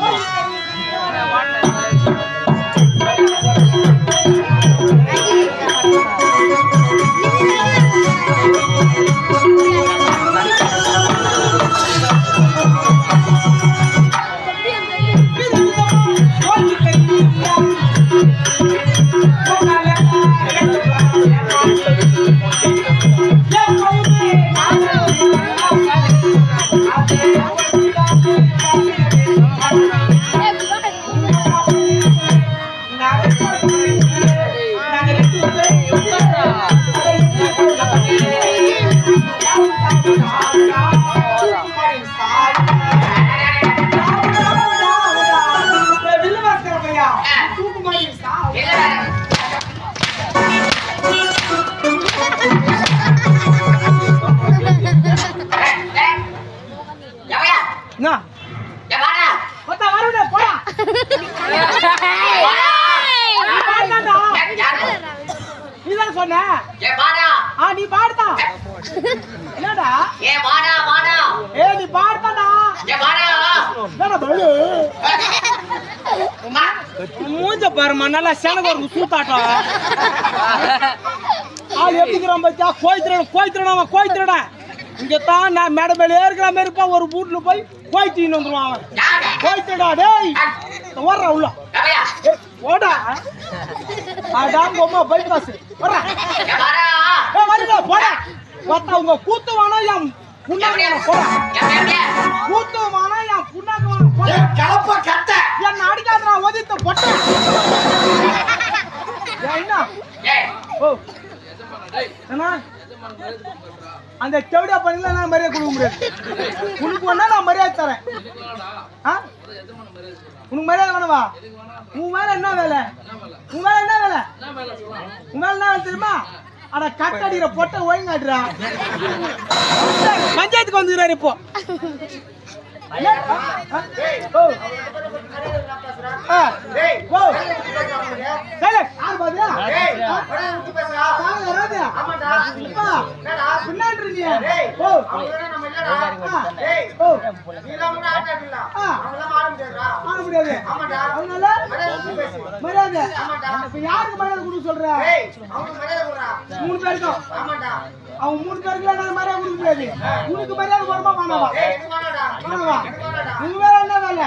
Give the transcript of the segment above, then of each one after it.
எவையா? என்னடா? ஏ வாடா, வாடா. ஏ நீ பாடுதாடா ஏ வாடா. என்னடா பலு உமா. மூஞ்ச பாருமா நல்லா சேனக ஒரு சூத்தாட்டம். ஆள் எப்படிங்கிறான் பத்தியா? கோய் திருடன் கோய் திருடன் இங்க தான் நான் மேடை மேல ஏறுக்கிற மாதிரி இருப்பான் ஒரு வீட்டுல போய் கோய் தீன்னு வந்துருவான் அவன்? கோய் திருடா டேய். உள்ள. ஓடா பொம்மா பைபாஸ் வர்றா. ஏ வருடா போடா. பார்த்தா உங்க கூத்து வானா என் புண்ணாக்கு? கூத்து வானா என் புண்ணாக்கு கலப்ப கட்ட. என்ன அடிக்காதடா ஒதித்து பொட்ட என்ன? ஓ. என்ன? அந்த செவடியா பண்ணல நான் மரியாதை கொடுக்க முடியாது. உனக்கு வேணா நான் மரியாதை தரேன். ஆ? உனக்கு மரியாதை வேணவா உன் மேல என்ன வேலை? உன் மேல என்ன வேலை? உன் மேல என்ன வேலை தெரியுமா? அட கட்டடிக்கிற பொட்டை ஒழுங்காட்டுறா பஞ்சாயத்துக்கு வந்துக்கிறாரு இப்போ. பின்னாடி இருக்கியே. முடியாது. அதனால மரியாதை. இப்ப யாருக்கு மரியாதை கொடுக்க சொல்ற? மூணு பேருக்கும். அவங்க மூணு பேருக்கு மரியாதை கொடுக்க முடியாது. உனக்கு மரியாதை உங்க வேலை என்ன வேலை?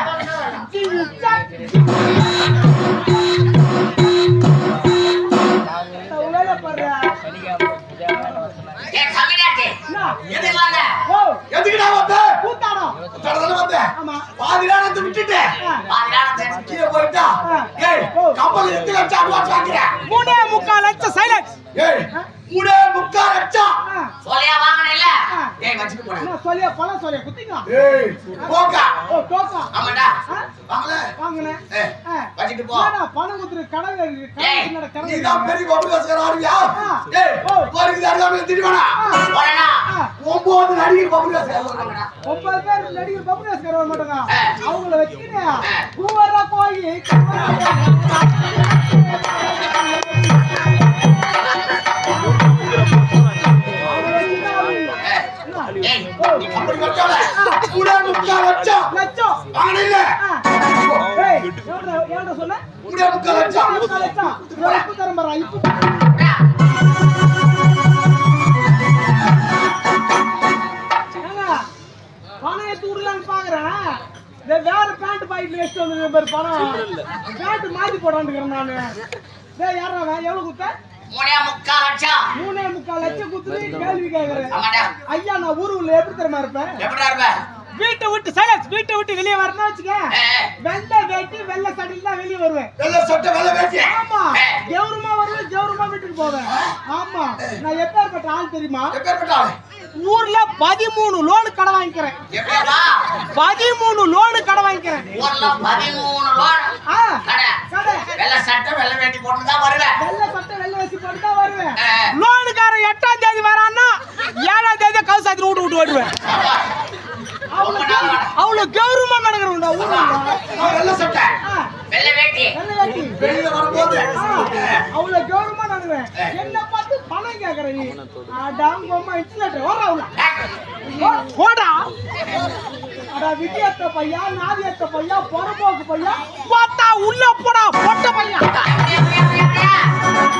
எத்தனை லட்சம் அட்வான்ஸ் வாங்குற மூணே முக்கால் லட்சம் சைலன்ஸ் ஏய் மூணே முக்கால் லட்சம் சொல்லியா வாங்கினேல்ல? ஆ. ஏய், வச்சுட்டு போடா. என்ன சொல்லியா பழம் சொல்லியா குத்திங்க ஏய் போக்கா ஓ டோக்கா ஆமாடா. வாங்கல ஏய். வச்சுட்டு போ. பணம் கொடுத்துரு கடை ஏய், நீ தான் பெரிய பப்பு காசுக்கார ஆடுவியா ஆ. ஏய் ஓ. போறதுக்கு அடிக்காம திடுவானா போடா. ஒன்பது நடிகர் பப்பு காசுக்கார ஆமாடா. ஒன்பது பேர் நடிகர் பப்ளிகாஸ்கர் வர மாட்டாங்க. அவங்கள வச்சுக்கிட்டு ஆ. பூவரா போய் கட்டல மூணே முக்கால் லட்சம். லட்சம். வாங்கல ஆ. ஏய், எவ்வளோ எவ்வளோ சொன்ன? லட்சம். லட்சம். இப்ப பாரு, இப்ப போடா. இந்த வேற பேண்ட் பாக்கெட்ல வச்சுட்டு வந்து பாரு பணம். பேண்ட் மாத்தி போடான்னு நானு. யாரா? எவ்வளவு குத்த மூணே முக்கால் லட்சம். மூணே முக்கால் லட்சம் குத்துட்டு கேள்வி கேக்குறேன். ஆமாடா. ஐயா நான் ஊருக்குள்ள எப்படி தெரியுமா இருப்பேன்? வீட்டை விட்டு சைலன்ஸ் வீட்டை விட்டு வெளியே வரணும் வச்சுக்க. வெள்ளை வேட்டி வெள்ளை சட்டையில தான் வெளியே வருவேன். வெள்ள சட்டை வெள்ள வேட்டி. ஆமா. கௌரவமா வருவேன் கௌரவமா வீட்டுக்கு போவேன். ஆமா. நான் எப்பேற்பட்ட ஆள் தெரியுமா? எப்பேற்பட்ட ஆளு? ஊர்ல பதிமூணு லோனு கடை வாங்கிக்கிறேன்? பதிமூணு லோனு கடை வாங்கிக்கிறேன். ஊர்ல பதிமூணு லோன். ஆ. கடை. கடை. வெள்ளை சட்டை, வெள்ளை வேட்டி போட்டு தான் வருவேன். வெள்ளை சட்டை வெள்ளை தேதி கவு சாத்திரி விட்டு. விட்டு. ஓடுவேன் அவ்வளவு கௌரவமா ஆ, அவ்வளவு கௌரவமா நடக்குவேன் என்ன பார்த்து பணம் கேக்குற நீ. அடாம் பொம்மா இன்சுலேட்டர் வர அவ்வளவு போடா அட விதியத்த பையா நாதியத்த பையா பொறம்போக்கு பையா? பார்த்தா உள்ள போடா பொட்ட பையா.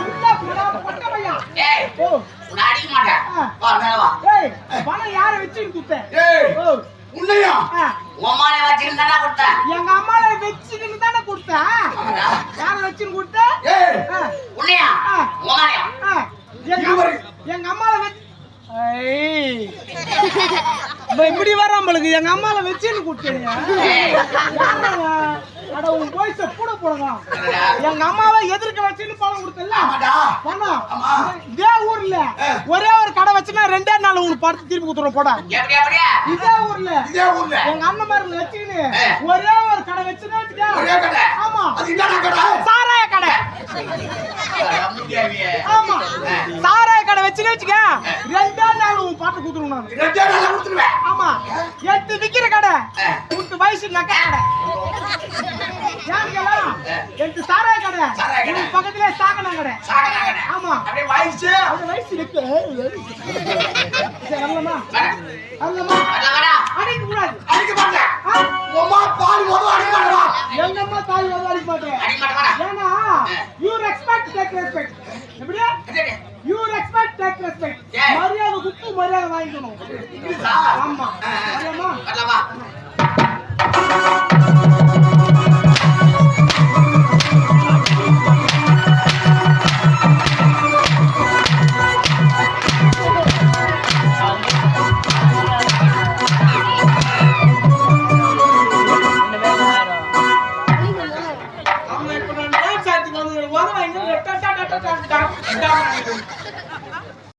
உள்ள போடா பொட்ட பையா ஏய், ஓ உன்னை அடிக்க மாட்டேன். ஆ. வா, மேல வா. ஏய் பணம் யாரை வச்சு குத்தேன் ஏய் ஓ உன்னையா ஆ, உன் மாலை வச்சுக்கின்னு தானே கொடுத்தேன். எங்க அம்மாவை வச்சுக்கின்னு தானே கொடுத்தேன் ஆமாடா. யாரை வச்சுன்னு கொடுத்தேன் ஏய் ஆ, உன்னையா? ஆ. உன் மாலையா? ஆ, எங்க இருவரு. எங்க அம்மாவை வச்சு ஐய். இப்ப இப்படி வர நம்மளுக்கு எங்க அம்மாவை வச்சுன்னு யாருங்க? அட உன் போய்ஸ கூட போடுங்க? எங்க அம்மாவை எதிர்க்க வச்சுன்னு பணம் கொடுத்தல ஆமா. இதே ஊர்ல ஒரே ஒரு கடை வச்சுன்னா ரெண்டே நாள் உனக்கு படத்து திருப்பி போட? இதே ஊர்ல இதே ஊர்ல. எங்க அண்ணன் மாதிரி வச்சுக்கின்னு. ஒரே ஒரு கடை வச்சுன்னா. ஒரே கடை. ஆமா. சாராய கடை. ஆமா. சாராய கடை வச்சுன்னு வச்சுக்க. ரெண்டே நாள் உன் பாட்டு கொடுத்துருவோம் நான். ரெண்டே கொடுத்துருவேன் ஆமா. எட்டு விக்கிற கடை. உனக்கு வயசு நக்கை கடை? எட்டு சாராய கடை. உனக்கு பக்கத்திலே சாக்கடை கடை. ஆமா. அப்படியே வாயிச்சு அது வயசு இருக்கு. வரல, வரா. அடிக்க கூடாது. அடிக்க மாட்டேன். ஆ? உமா பால் போதும் அடிக்க மாட்டேன் எங்க அம்மா தாய் வந்து அடிக்க மாட்டேன். ஏன்னா யூ ரெஸ்பெக்ட் டேக் ரெஸ்பெக்ட் எப்படியா என்னடி? யூ ரெஸ்பெக்ட் டேக் ரெஸ்பெக்ட் ஏய். மரியாதை வாங்கிக்கணும்? ஆமா.